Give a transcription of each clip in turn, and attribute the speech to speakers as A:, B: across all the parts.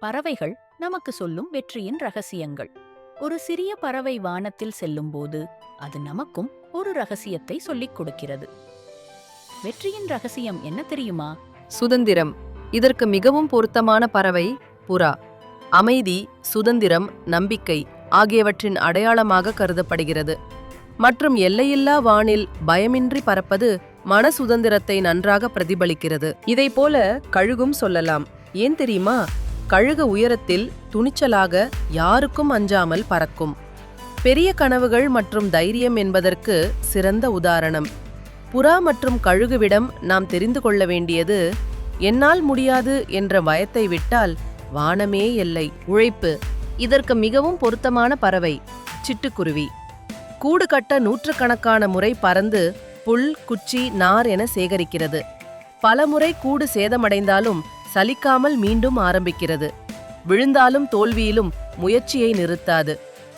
A: பறவைகள் நமக்கு சொல்லும் வெற்றியின் ரகசியங்கள். ஒரு சிறிய பறவை வானத்தில் செல்லும்போது அது நமக்கும் ஒரு ரகசியத்தை சொல்லிக் கொடுக்கிறது. வெற்றியின் ரகசியம் என்ன தெரியுமா?
B: சுதந்திரம். இதற்கு மிகவும் பொருத்தமான பறவை புறா. அமைதி சுதந்திரம் நம்பிக்கை ஆகியவற்றின் அடையாளமாக கருதப்படுகிறது. மற்றும் எல்லையில்லா வானில் பயமின்றி பறப்பது மன சுதந்திரத்தை நன்றாக பிரதிபலிக்கிறது. இதைப்போல கழுகும் சொல்லலாம். ஏன் தெரியுமா? கழுகு உயரத்தில் துணிச்சலாக யாருக்கும் அஞ்சாமல் பறக்கும். பெரிய கனவுகள் மற்றும் தைரியம் என்பதற்கு சிறந்த உதாரணம். புறா மற்றும் கழுகுவிடம் நாம் தெரிந்து கொள்ள வேண்டியது என்னால் முடியாது என்ற பயத்தை விட்டால் வானமே எல்லை உழைப்பு. இதற்கு மிகவும் பொருத்தமான பறவை சிட்டுக்குருவி. கூடு கட்ட நூற்றுக்கணக்கான முறை பறந்து புல் குச்சி நார் என சேகரிக்கிறது. பலமுறை கூடு சேதமடைந்தாலும் சலிக்காமல் மீண்டும் ஆரம்பிக்கிறது. விழுந்தாலும் தோல்வியிலும் முயற்சியை நிறுத்தாது.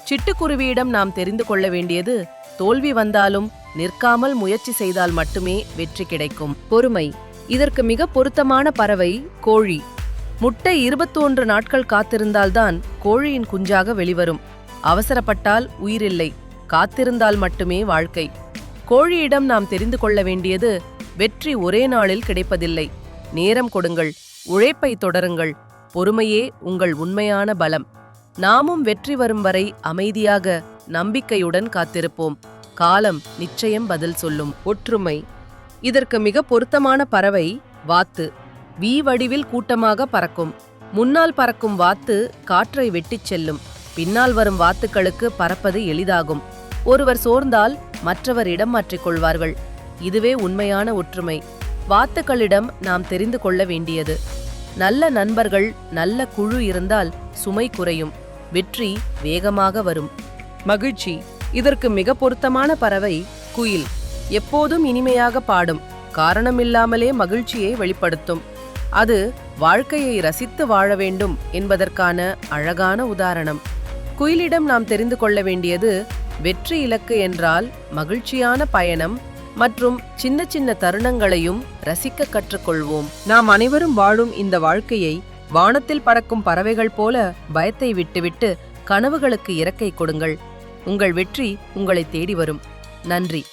B: சிட்டுக்குருவியிடம் நாம் தெரிந்து கொள்ள வேண்டியது தோல்வி வந்தாலும் நிற்காமல் முயற்சி செய்தால் மட்டுமே வெற்றி கிடைக்கும். பொறுமை. இதற்கு மிக பொருத்தமான பறவை கோழி. முட்டை இருபத்தொன்று நாட்கள் காத்திருந்தால்தான் கோழியின் குஞ்சாக வெளிவரும். அவசரப்பட்டால் உயிரில்லை காத்திருந்தால் மட்டுமே வாழ்க்கை. கோழியிடம் நாம் தெரிந்து கொள்ள வேண்டியது வெற்றி ஒரே நாளில் கிடைப்பதில்லை. நேரம் கொடுங்கள் உழைப்பை தொடருங்கள். பொறுமையே உங்கள் உண்மையான பலம். நாமும் வெற்றி வரும் வரை அமைதியாக நம்பிக்கையுடன் காத்திருப்போம். காலம் நிச்சயம் பதில் சொல்லும். ஒற்றுமை. இதற்கு மிக பொருத்தமான பறவை வாத்து. வி வடிவில் கூட்டமாக பறக்கும். முன்னால் பறக்கும் வாத்து காற்றை வெட்டிச் செல்லும். பின்னால் வரும் வாத்துக்களுக்கு பறப்பது எளிதாகும். ஒருவர் சோர்ந்தால் மற்றவர் இடம் மாற்றிக் கொள்வார்கள். இதுவே உண்மையான ஒற்றுமை. வாத்துக்களிடம் நாம் தெரிந்து கொள்ள வேண்டியது. நல்ல நண்பர்கள் நல்ல குழு இருந்தால் சுமை குறையும் வெற்றி வேகமாக வரும். மகிழ்ச்சி இதற்கு மிக பொருத்தமான பறவை குயில். எப்போதும் இனிமையாக பாடும் காரணமில்லாமலே மகிழ்ச்சியை வெளிப்படுத்தும். அது வாழ்க்கையை ரசித்து வாழ வேண்டும் என்பதற்கான அழகான உதாரணம். குயிலிடம் நாம் தெரிந்து கொள்ள வேண்டியது வெற்றி இலக்கு என்றால் மகிழ்ச்சியான பயணம் மற்றும் சின்ன சின்ன தருணங்களையும் ரசிக்க கற்றுக்கொள்வோம். நாம் அனைவரும் வாழும் இந்த வாழ்க்கையை வானத்தில் பறக்கும் பறவைகள் போல பயத்தை விட்டுவிட்டு கனவுகளுக்கு இறக்கை கொடுங்கள். உங்கள் வெற்றி உங்களை தேடி வரும். நன்றி.